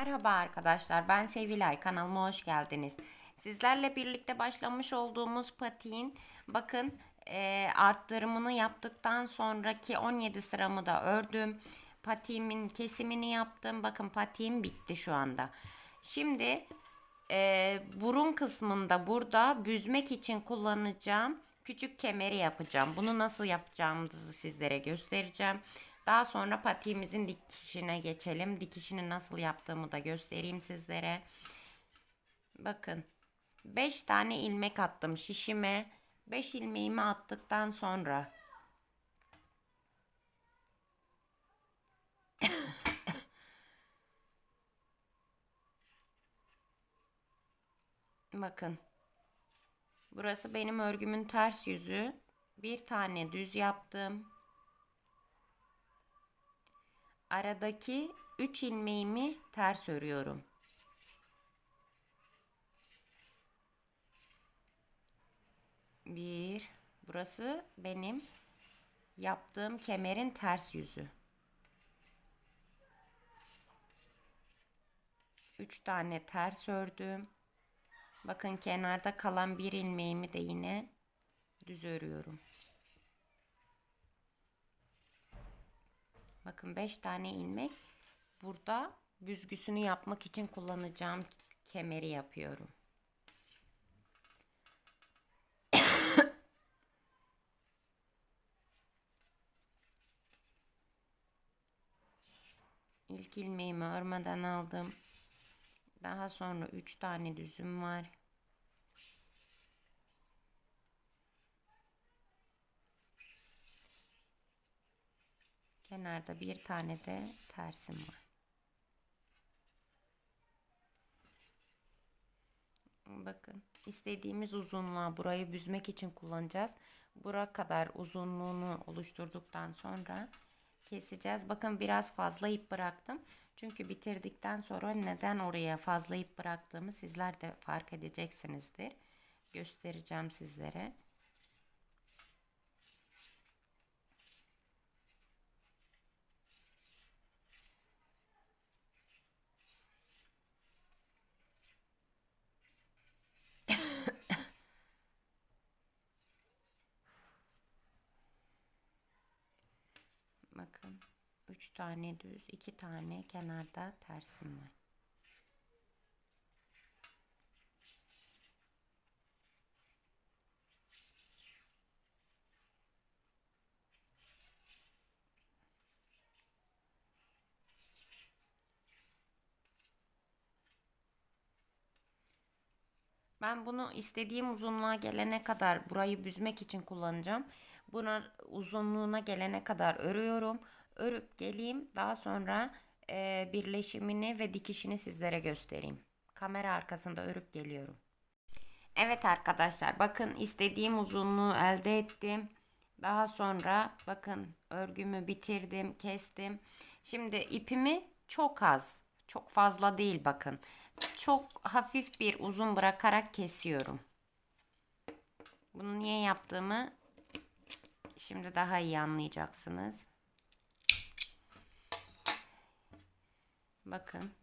Merhaba arkadaşlar, ben Sevilay. Kanalıma hoş geldiniz. Sizlerle birlikte başlamış olduğumuz patiğin bakın e, arttırımını yaptıktan sonraki 17 sıramı da ördüm. Patiğimin kesimini yaptım. Bakın patiğim bitti şu anda. Şimdi e, burun kısmında burada büzmek için kullanacağım küçük kemeri yapacağım. Bunu nasıl yapacağımızı sizlere göstereceğim. Daha sonra patiğimizin dikişine geçelim. Dikişini nasıl yaptığımı da göstereyim sizlere. Bakın 5 tane ilmek attım şişime. 5 ilmeğimi attıktan sonra Bakın. Burası benim örgümün ters yüzü. Bir tane düz yaptım. Aradaki 3 ilmeğimi ters örüyorum. Bir. Burası benim yaptığım kemerin ters yüzü. 3 tane ters ördüm. Bakın kenarda kalan bir ilmeğimi de yine düz örüyorum. Bakın 5 tane ilmek. Burada büzgüsünü yapmak için kullanacağım kemeri yapıyorum. İlk ilmeğimi örmeden aldım. Daha sonra 3 tane düzüm var. Kenarda bir tane de tersim var. Bakın istediğimiz uzunluğa burayı büzmek için kullanacağız. Bura kadar uzunluğunu oluşturduktan sonra keseceğiz. Bakın biraz fazla ip bıraktım. Çünkü bitirdikten sonra neden oraya fazla ip bıraktığımı sizler de fark edeceksinizdir. Göstereceğim sizlere. Bakın 3 tane düz 2 tane kenarda tersim var. Ben bunu istediğim uzunluğa gelene kadar burayı büzmek için kullanacağım. Buna uzunluğuna gelene kadar örüyorum. Örüp geleyim. Daha sonra e, birleşimini ve dikişini sizlere göstereyim. Kamera arkasında örüp geliyorum. Evet arkadaşlar bakın istediğim uzunluğu elde ettim. Daha sonra bakın örgümü bitirdim, kestim. Şimdi ipimi çok az, çok fazla değil bakın. Çok hafif bir uzun bırakarak kesiyorum. Bunu niye yaptığımı Şimdi daha iyi anlayacaksınız. Bakın.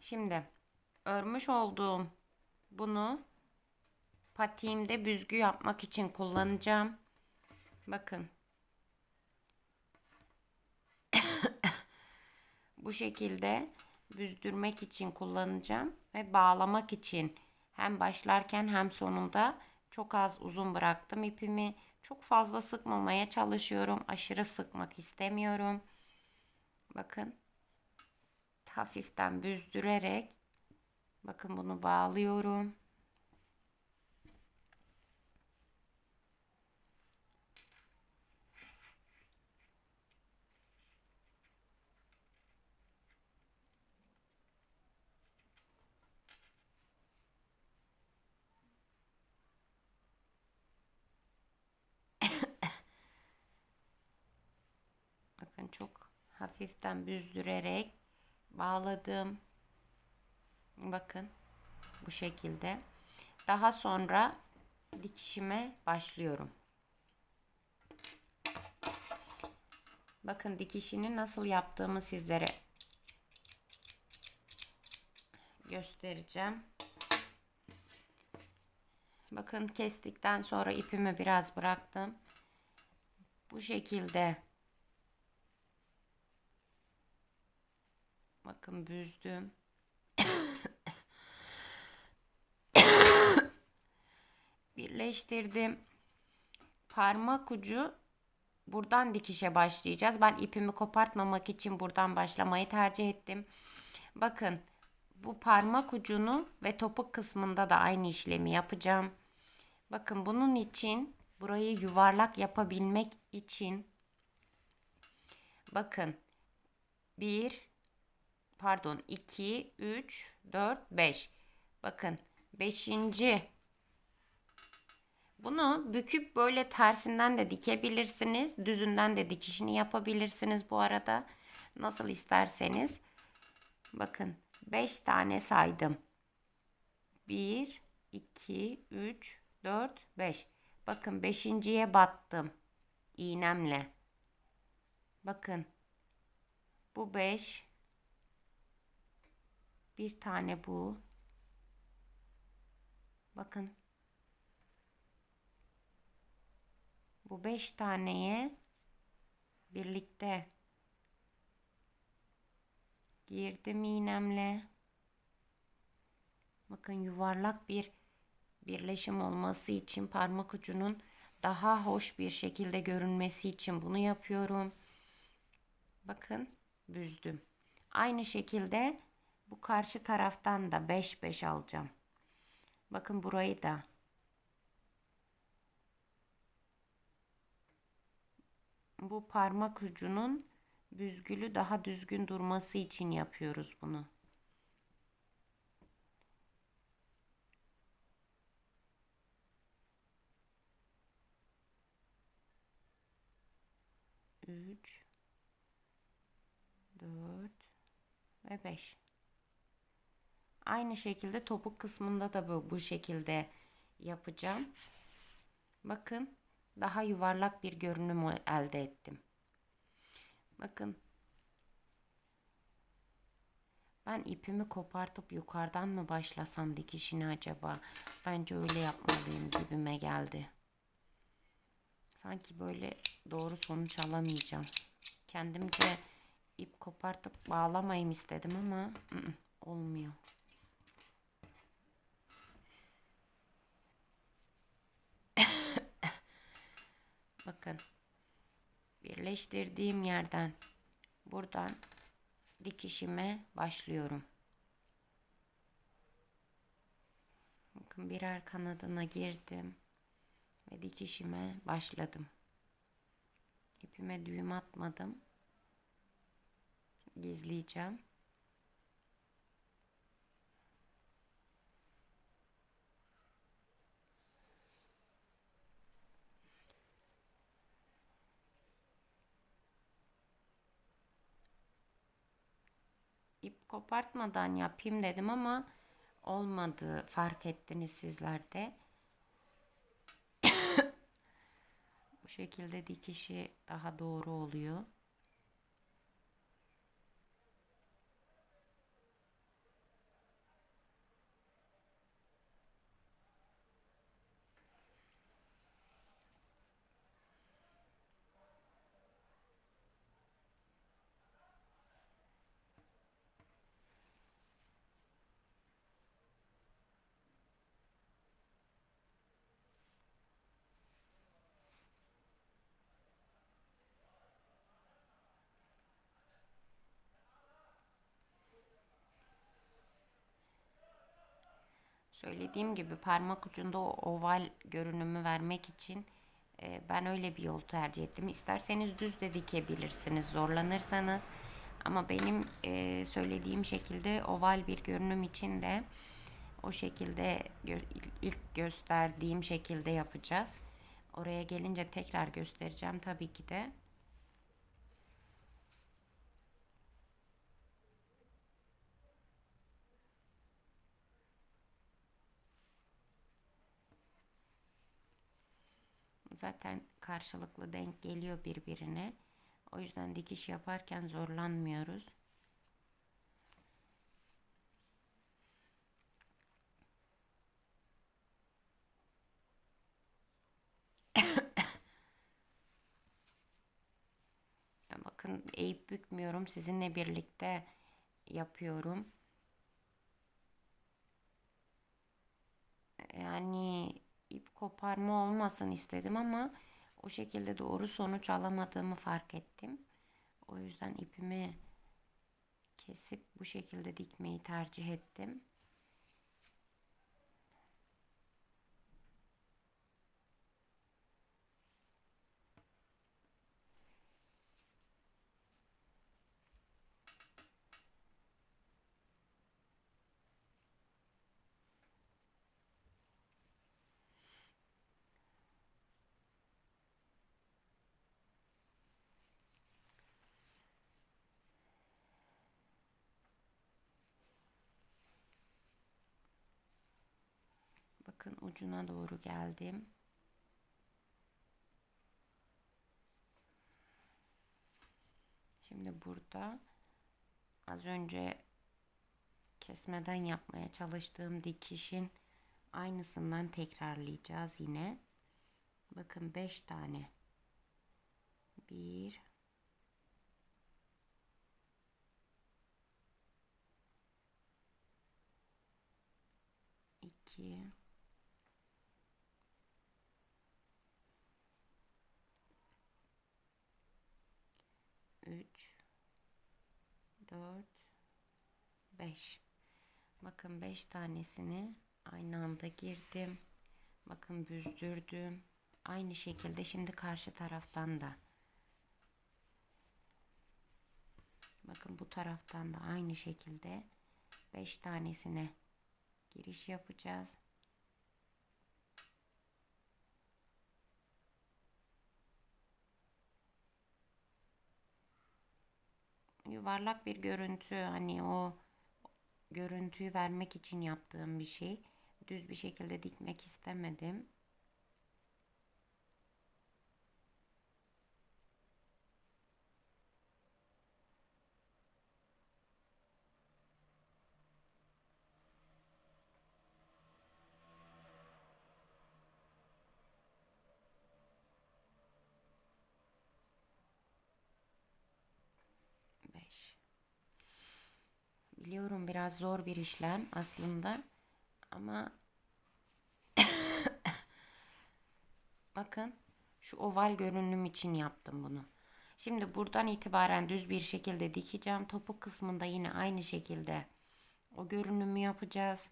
Şimdi örmüş olduğum bunu patiğimde büzgü yapmak için kullanacağım. Bakın. Bu şekilde büzdürmek için kullanacağım ve bağlamak için hem başlarken hem sonunda çok az uzun bıraktım ipimi. Çok fazla sıkmamaya çalışıyorum. Aşırı sıkmak istemiyorum. Bakın. Hafiften büzdürerek bakın bunu bağlıyorum. Bakın çok hafiften büzdürerek bağladım. Bakın bu şekilde. Daha sonra dikişime başlıyorum. Bakın dikişini nasıl yaptığımı sizlere göstereceğim. Bakın kestikten sonra ipimi biraz bıraktım. Bu şekilde bakın büzdüm. Birleştirdim. Parmak ucu buradan dikişe başlayacağız. Ben ipimi kopartmamak için buradan başlamayı tercih ettim. Bakın bu parmak ucunu ve topuk kısmında da aynı işlemi yapacağım. Bakın bunun için burayı yuvarlak yapabilmek için bakın 1 pardon 2 3 4 5 bakın 5. Bunu büküp böyle tersinden de dikebilirsiniz. Düzünden de dikişini yapabilirsiniz bu arada. Nasıl isterseniz. Bakın 5 tane saydım. 1 2 3 4 5. Bakın 5.ye battım iğnemle. Bakın. Bu 5. Bir tane bu. Bakın. Bu 5 taneye birlikte girdim iğnemle. Bakın yuvarlak bir birleşim olması için parmak ucunun daha hoş bir şekilde görünmesi için bunu yapıyorum. Bakın büzdüm. Aynı şekilde bu karşı taraftan da 5 5 alacağım. Bakın burayı da bu parmak ucunun büzgülü daha düzgün durması için yapıyoruz bunu. Üç, dört ve beş. Aynı şekilde topuk kısmında da bu, bu şekilde yapacağım. Bakın daha yuvarlak bir görünüm elde ettim. Bakın. Ben ipimi kopartıp yukarıdan mı başlasam dikişini acaba? Bence öyle yapmalıyım gibime geldi. Sanki böyle doğru sonuç alamayacağım. Kendimce ip kopartıp bağlamayayım istedim ama ı -ı, olmuyor. Bakın birleştirdiğim yerden buradan dikişime başlıyorum. Bakın birer kanadına girdim ve dikişime başladım. İpime düğüm atmadım. Gizleyeceğim. İp kopartmadan yapayım dedim ama olmadı fark ettiniz sizler de. Bu şekilde dikişi daha doğru oluyor. Söylediğim gibi parmak ucunda o oval görünümü vermek için e, ben öyle bir yol tercih ettim. İsterseniz düz de dikebilirsiniz zorlanırsanız. Ama benim e, söylediğim şekilde oval bir görünüm için de o şekilde gö ilk gösterdiğim şekilde yapacağız. Oraya gelince tekrar göstereceğim tabii ki de. Zaten karşılıklı denk geliyor birbirine. O yüzden dikiş yaparken zorlanmıyoruz. Bakın eğip bükmüyorum. Sizinle birlikte yapıyorum. Yani ip koparma olmasın istedim ama o şekilde doğru sonuç alamadığımı fark ettim. O yüzden ipimi kesip bu şekilde dikmeyi tercih ettim. Bakın ucuna doğru geldim. Şimdi burada az önce kesmeden yapmaya çalıştığım dikişin aynısından tekrarlayacağız yine. Bakın 5 tane. 1 2 3 4 5 bakın 5 tanesini aynı anda girdim. Bakın büzdürdüm. Aynı şekilde şimdi karşı taraftan da. Bakın bu taraftan da aynı şekilde 5 tanesine giriş yapacağız yuvarlak bir görüntü hani o görüntüyü vermek için yaptığım bir şey. Düz bir şekilde dikmek istemedim. Biliyorum biraz zor bir işlem aslında ama bakın şu oval görünüm için yaptım bunu. Şimdi buradan itibaren düz bir şekilde dikeceğim. Topuk kısmında yine aynı şekilde o görünümü yapacağız.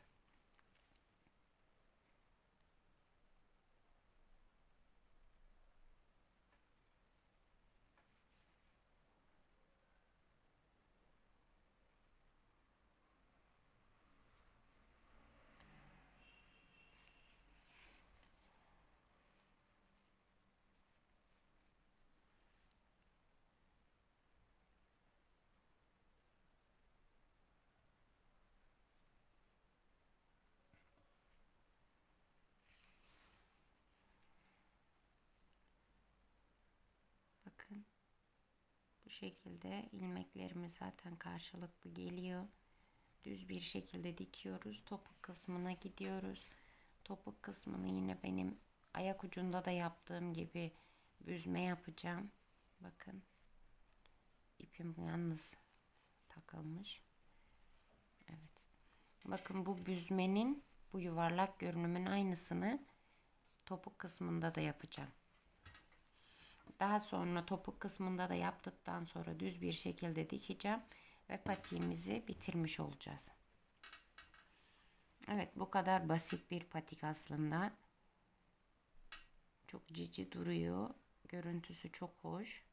'Bakın Bu şekilde ilmeklerimiz zaten karşılıklı geliyor. Düz bir şekilde dikiyoruz. Topuk kısmına gidiyoruz. Topuk kısmını yine benim ayak ucunda da yaptığım gibi büzme yapacağım. Bakın. ipim yalnız takılmış. Evet. Bakın bu büzmenin bu yuvarlak görünümün aynısını topuk kısmında da yapacağım. Daha sonra topuk kısmında da yaptıktan sonra düz bir şekilde dikeceğim ve patiğimizi bitirmiş olacağız. Evet bu kadar basit bir patik aslında. Çok cici duruyor. Görüntüsü çok hoş.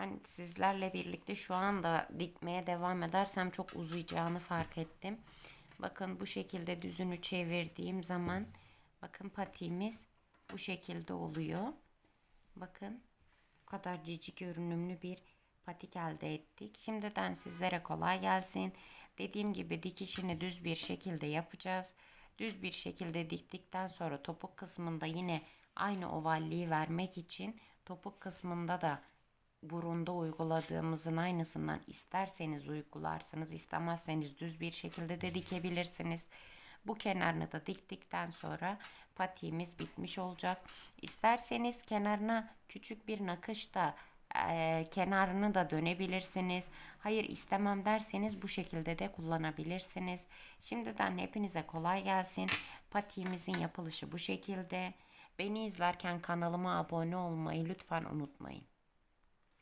Ben sizlerle birlikte şu anda dikmeye devam edersem çok uzayacağını fark ettim. Bakın bu şekilde düzünü çevirdiğim zaman bakın patiğimiz bu şekilde oluyor. Bakın bu kadar cici görünümlü bir patik elde ettik. Şimdiden sizlere kolay gelsin. Dediğim gibi dikişini düz bir şekilde yapacağız. Düz bir şekilde diktikten sonra topuk kısmında yine aynı ovalliği vermek için topuk kısmında da burunda uyguladığımızın aynısından isterseniz uygularsınız, istemezseniz düz bir şekilde de dikebilirsiniz. Bu kenarını da diktikten sonra patiğimiz bitmiş olacak. İsterseniz kenarına küçük bir nakış da eee, kenarını da dönebilirsiniz. Hayır istemem derseniz bu şekilde de kullanabilirsiniz. Şimdiden hepinize kolay gelsin. Patiğimizin yapılışı bu şekilde. Beni izlerken kanalıma abone olmayı lütfen unutmayın.